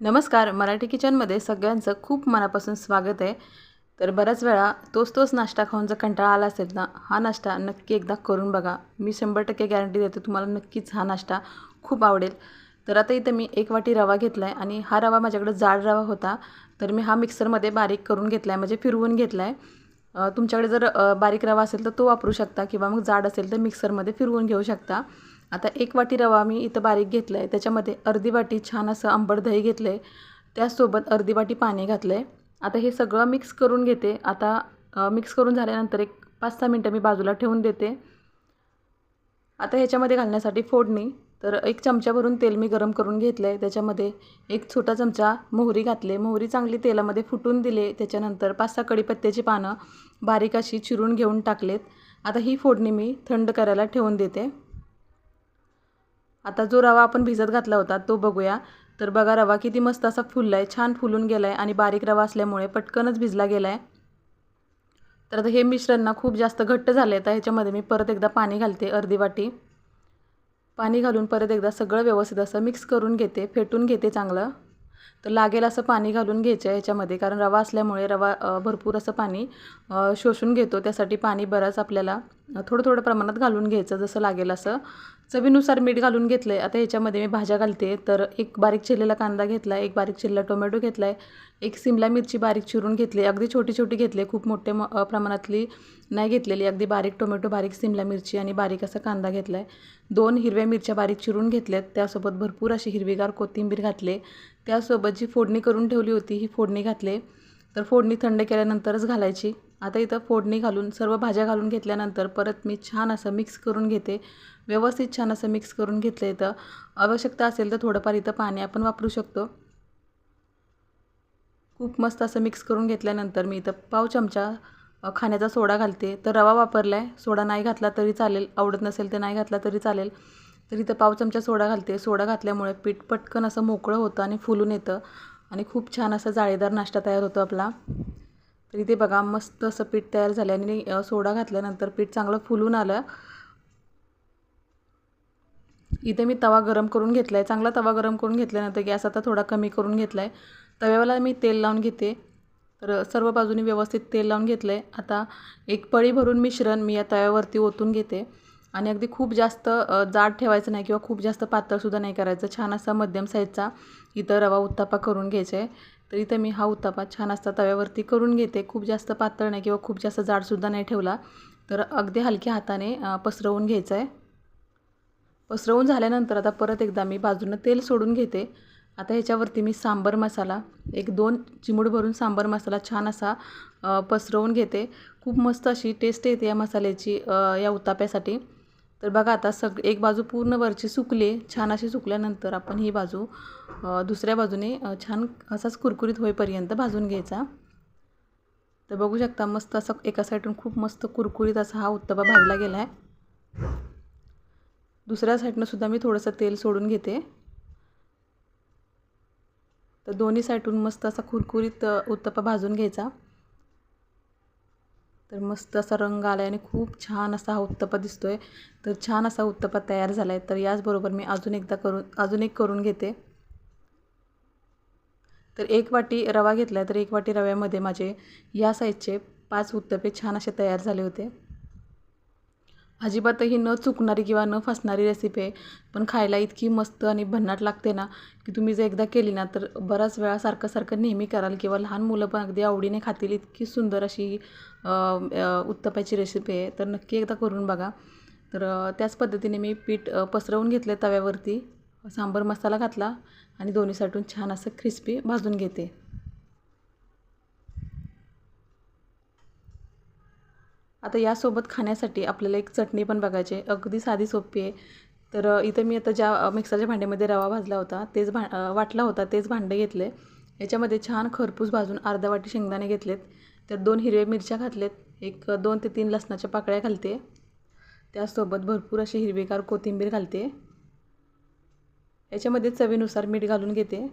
नमस्कार मराठी किचनमध्ये सगळ्यांचं खूप मनापासून स्वागत आहे. तर बऱ्याच वेळा तोच तोच नाश्ता खाऊन जर कंटाळा आला असेल ना हा नाश्ता नक्की एकदा करून बघा. मी शंभर टक्के गॅरंटी देते तुम्हाला नक्कीच हा नाश्ता खूप आवडेल. तर आता इथं मी एक वाटी रवा घेतला आहे आणि हा रवा माझ्याकडे जाड रवा होता. तर मी हा मिक्सरमध्ये बारीक करून घेतला आहे म्हणजे फिरवून घेतला आहे तुमच्याकडे जर बारीक रवा असेल तर तो वापरू शकता किंवा मग जाड असेल तर मिक्सरमध्ये फिरवून घेऊ शकता. आता एक वाटी रवा मी इथं बारीक घेतला आहे त्याच्यामध्ये अर्धी वाटी छान असं आंबट दही घेतलं आहे त्याचसोबत अर्धी वाटी पाणी घातलं आहे आता हे सगळं मिक्स करून घेते. आता मिक्स करून झाल्यानंतर एक पाच सहा मिनटं मी बाजूला ठेवून देते. आता ह्याच्यामध्ये घालण्यासाठी फोडणी. तर एक चमचा भरून तेल मी गरम करून घेतलं आहे त्याच्यामध्ये एक छोटा चमचा मोहरी घातले. मोहरी चांगली तेलामध्ये फुटून दिले. त्याच्यानंतर पाच सहा कडीपत्त्याची पानं बारीक अशी चिरून घेऊन टाकलेत. आता ही फोडणी मी थंड करायला ठेवून देते. आता जो रवा आपण भिजत घातला होता तो बघूया. तर बघा रवा किती मस्त असा फुलला आहे छान फुलून गेला आहे आणि बारीक रवा असल्यामुळे पटकनच भिजला गेला आहे तर आता हे मिश्रण ना खूप जास्त घट्ट झालं आहे तर ह्याच्यामध्ये मी परत एकदा पाणी घालते अर्धी वाटी. पाणी घालून परत एकदा सगळं व्यवस्थित असं मिक्स करून घेते फेटून घेते चांगलं. तर लागेल असं पाणी घालून घ्यायचं आहे याच्यामध्ये कारण रवा असल्यामुळे रवा भरपूर असं पाणी शोषून घेतो त्यासाठी पाणी बरंच आपल्याला थोडं थोडं प्रमाणात घालून घ्यायचं जसं लागेल असं. चवीनुसार मीठ घालून घेतलं आहे आता ह्याच्यामध्ये मी भाज्या घालते. तर एक बारीक चिरलेला कांदा घेतला आहे एक बारीक चिरलेला टोमॅटो घेतला आहे एक सिमला मिरची बारीक चिरून घेतली. अगदी छोटी छोटी घेतली. खूप मोठे म प्रमाणातली नाही घेतलेली. अगदी बारीक टोमॅटो बारीक सिमला मिरची आणि बारीक असा कांदा घेतला आहे दोन हिरव्या मिरच्या बारीक चिरून घेतल्यात. त्यासोबत भरपूर अशी हिरवीगार कोथिंबीर घातले. त्यासोबत जी फोडणी करून ठेवली होती ही फोडणी घातले. तर फोडणी थंड केल्यानंतरच घालायची. आता इथं फोडणी घालून सर्व भाज्या घालून घेतल्यानंतर परत मी छान असं मिक्स करून घेते. व्यवस्थित छान असं मिक्स करून घेतलं इथं. आवश्यकता असेल तर थोडंफार इथं पाणी आपण वापरू शकतो. खूप मस्त असं मिक्स करून घेतल्यानंतर मी इथं पाव चमचा खाण्याचा सोडा घालते. तर रवा वापरला आहे सोडा नाही घातला तरी चालेल. आवडत नसेल तर नाही घातला तरी चालेल. तर इथं पाव चमचा सोडा घालते. सोडा घातल्यामुळे पीठ पटकन असं मोकळं होतं आणि फुलून येतं. आणि खूप छान असा जाळीदार नाश्ता तयार होतो आपला. तर इथे बघा मस्त असं पीठ तयार झालं आणि सोडा घातल्यानंतर पीठ चांगलं फुलून आलं. इथे मी तवा गरम करून घेतला आहे चांगला तवा गरम करून घेतल्यानंतर गॅस आता थोडा कमी करून घेतला आहे तव्याला मी तेल लावून घेते. तर सर्व बाजूनी व्यवस्थित तेल लावून घेतलं आहे आता एक पळी भरून मिश्रण मी या तव्यावरती ओतून घेते. आणि अगदी खूप जास्त जाड ठेवायचं नाही किंवा खूप जास्त पातळसुद्धा नाही करायचं. छान असा मध्यम साईजचा इथं रवा उत्तापा करून घ्यायचा. आहे तर इथं मी हा उत्तापा छान असता तव्यावरती करून घेते. खूप जास्त पातळ नाही किंवा खूप जास्त जाडसुद्धा नाही ठेवला. तर अगदी हलक्या हाताने पसरवून घ्यायचं आहे पसरवून झाल्यानंतर आता परत एकदा मी बाजूनं तेल सोडून घेते. आता ह्याच्यावरती मी सांबर मसाला एक दोन चिमूड भरून सांबर मसाला छान असा पसरवून घेते. खूप मस्त अशी टेस्ट येते या मसाल्याची या उत्ताप्यासाठी. तर बघा आता सग एक बाजू पूर्ण वरची सुकले छान अशी सुकल्यानंतर आपण ही बाजू दुसऱ्या बाजूने छान असाच कुरकुरीत होईपर्यंत भाजून घ्यायचा. तर बघू शकता मस्त असा एका साईडून खूप मस्त कुरकुरीत असा हा उत्तपा भाजला गेला आहे दुसऱ्या साईडनं सुद्धा मी थोडंसं तेल सोडून घेते. तर दोन्ही साईडून मस्त असा कुरकुरीत उत्तपा भाजून घ्यायचा. तर मस्त असा रंग आला आहे आणि खूप छान असा हा उत्तप्पा दिसतो आहे तर छान असा उत्तप्पा तयार झाला आहे तर याचबरोबर मी अजून एकदा करून अजून एक करून घेते. तर एक वाटी रवा घेतला आहे तर एक वाटी रव्यामध्ये माझे या साईजचे पाच उत्तपे छान असे तयार झाले होते. अजिबातही न चुकणारी किंवा न फसणारी रेसिपी आहे. पण खायला इतकी मस्त आणि भन्नाट लागते ना की तुम्ही जर एकदा केली ना तर बराच वेळा सारखं सारखं नेहमी कराल किंवा लहान मुलं पण अगदी आवडीने खातील. इतकी सुंदर अशी उत्तपाची रेसिपी आहे. तर नक्की एकदा करून बघा. तर त्याच पद्धतीने मी पीठ पसरवून घेतले तव्यावरती. सांबर मसाला घातला आणि दोन्ही साठून छान असं क्रिस्पी भाजून घेते. आता यासोबत खाण्यासाठी आपल्याला एक चटणी पण बघायची आहे. अगदी साधी सोपी आहे. तर इथं मी आता ज्या मिक्सरच्या भांड्यामध्ये रवा भाजला होता तेच भा वाटला होता तेच भांडं घेतले. याच्यामध्ये छान खरपूस भाजून अर्धा वाटी शेंगदाणे घेतलेत. त्यात दोन हिरव्या मिरच्या घातलेत. एक दोन ते तीन लसणाच्या पाकळ्या घालते. त्यासोबत भरपूर अशी हिरवीगार कोथिंबीर घालते. याच्यामध्ये चवीनुसार मीठ घालून घेते.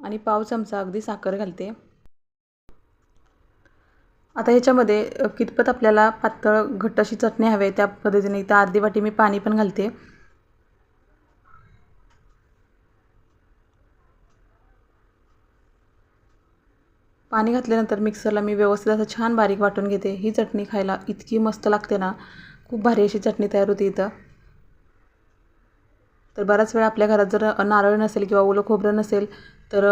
आणि पाव चमचा अगदी साखर घालते. आता ह्याच्यामध्ये कितपत आपल्याला पातळ घट्ट अशी चटणी हवी आहे त्या पद्धतीने. इथं अर्धी वाटी मी पाणी पण घालते. पाणी घातल्यानंतर मिक्सरला मी व्यवस्थित असं छान बारीक वाटून घेते. ही चटणी खायला इतकी मस्त लागते ना. खूप भारी अशी चटणी तयार होते इथं. तर बराच वेळा आपल्या घरात जर नारळ नसेल किंवा ओलं खोबरं नसेल तर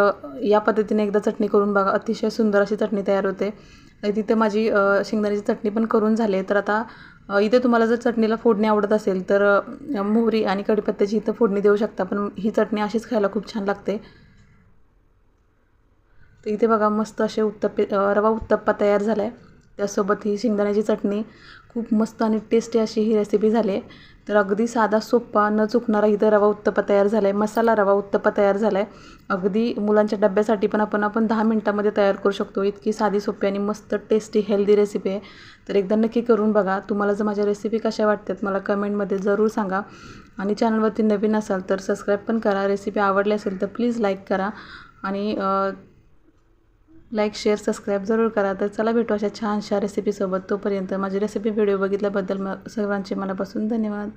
या पद्धतीने एकदा चटणी करून बघा. अतिशय सुंदर अशी चटणी तयार होते. तिथे माझी शेंगदाण्याची चटणी पण करून झाली तर आता इथे तुम्हाला जर चटणीला फोडणी आवडत असेल तर मोहरी आणि कढीपत्त्याची इथं फोडणी देऊ शकता. पण ही चटणी अशीच खायला खूप छान लागते. तर इथे बघा मस्त असे उत्तप्पे रवा उत्तप्पा तयार झाला आहे त्यासोबत ही शेंगदाण्याची चटणी खूप मस्त आणि टेस्टी अशी ही रेसिपी झाली आहे. तर अगदी साधा सोप्पा न चुकणारा इथं रवा उत्तप्पा तयार झाला आहे मसाला रवा उत्तप्पा तयार झाला आहे अगदी मुलांच्या डब्यासाठी पण आपण आपण दहा मिनटामध्ये तयार करू शकतो. इतकी साधी सोपी आणि मस्त टेस्टी हेल्दी रेसिपी आहे. तर एकदा नक्की करून बघा. तुम्हाला जर माझ्या रेसिपी कशा वाटतात मला कमेंटमध्ये जरूर सांगा. आणि चॅनलवरती नवीन असाल तर सबस्क्राईब पण करा. रेसिपी आवडली असेल तर प्लीज लाईक करा. आणि लाईक शेअर सबस्क्राईब जरूर करा. तर चला भेटू अशा छानशा रेसिपीसोबत तोपर्यंत माझी रेसिपी व्हिडिओ बघितल्याबद्दल म सर्वांचे मनापासून धन्यवाद.